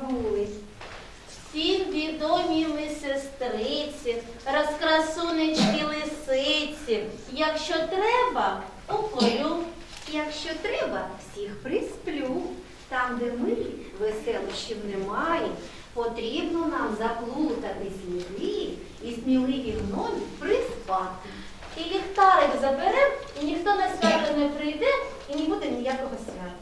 тобою забули. Всім відомі ми сестриці, розкрасунечки лисиці. Якщо треба, уколю. Якщо треба, всіх присплю. Там, де ми веселощів немає, потрібно нам заплутати сліди і сміливі гномі приспати. І ліхтарик заберем, і ніхто на свято не прийде, і не буде ніякого свята.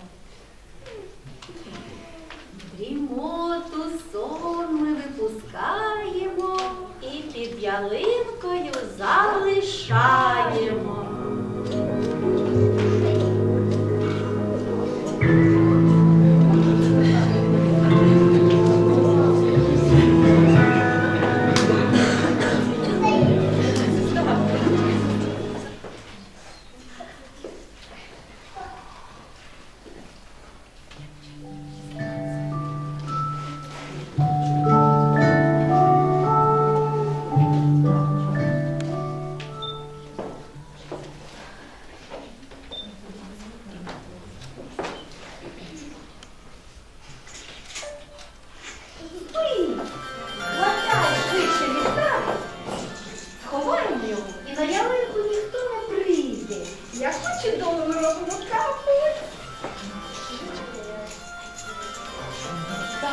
ali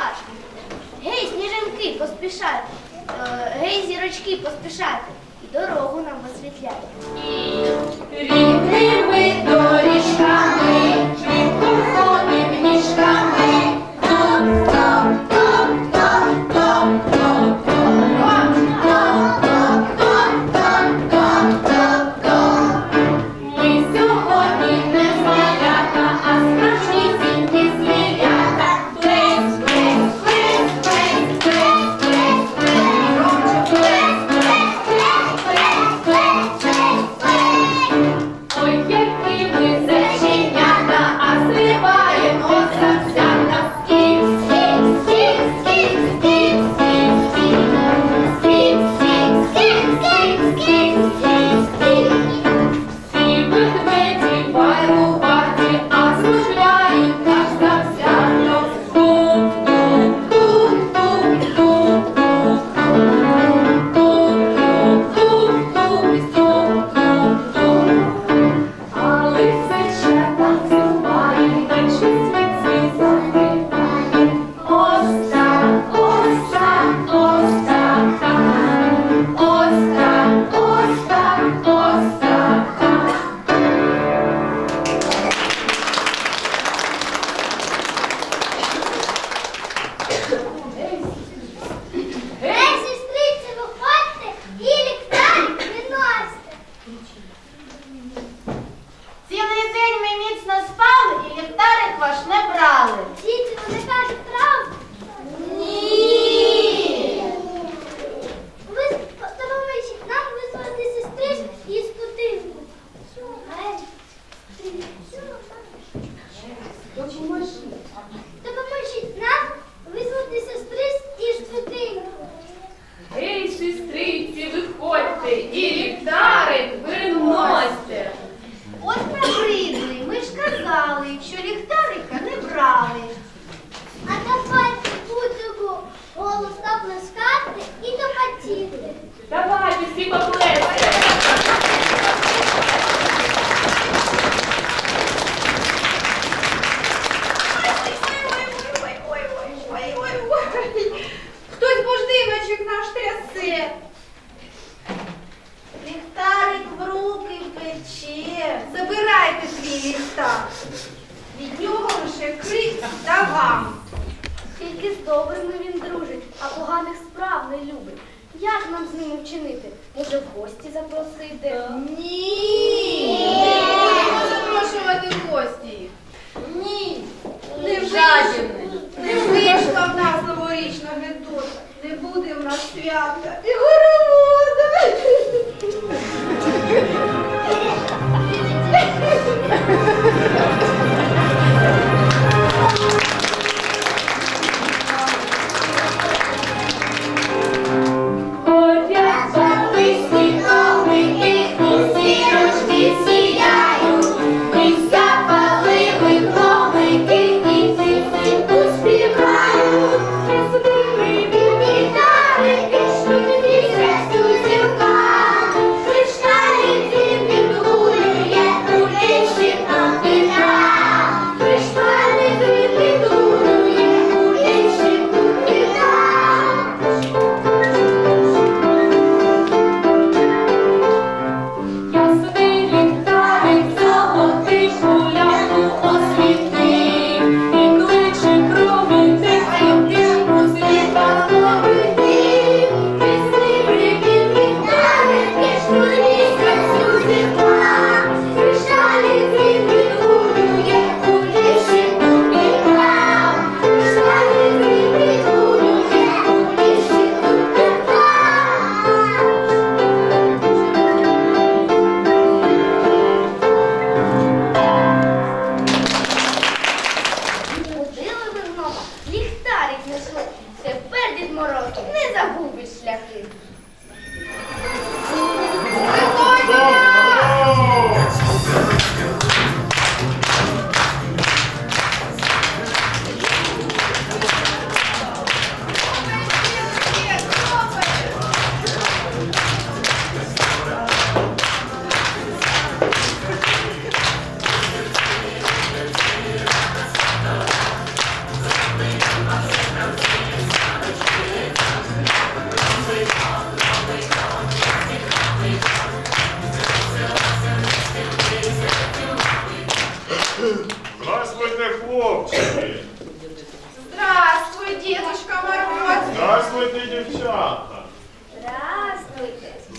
екіпаж. Гей, сніжинки, поспішайте, е, гей, зірочки, поспішайте і дорогу нам освітляйте. Рідними доріжками. очень.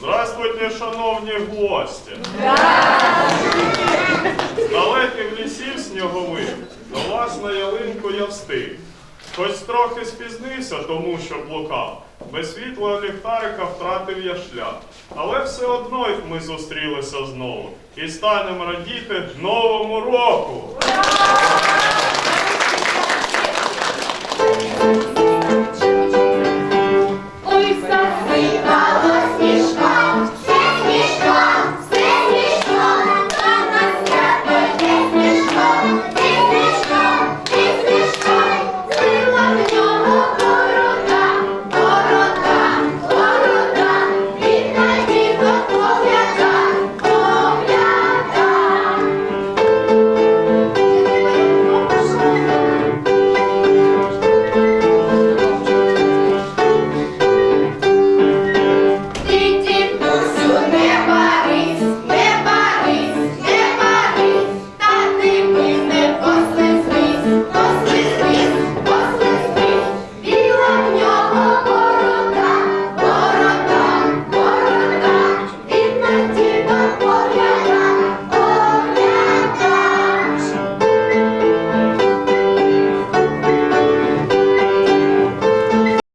Здравствуйте, шановні гості! З далеких лісів снігових до вас на ялинку я встиг. Хоч трохи спізнився, тому що блукав. Без світла ліхтарика втратив я шлях. Але все одно ми зустрілися знову і станемо радіти новому року.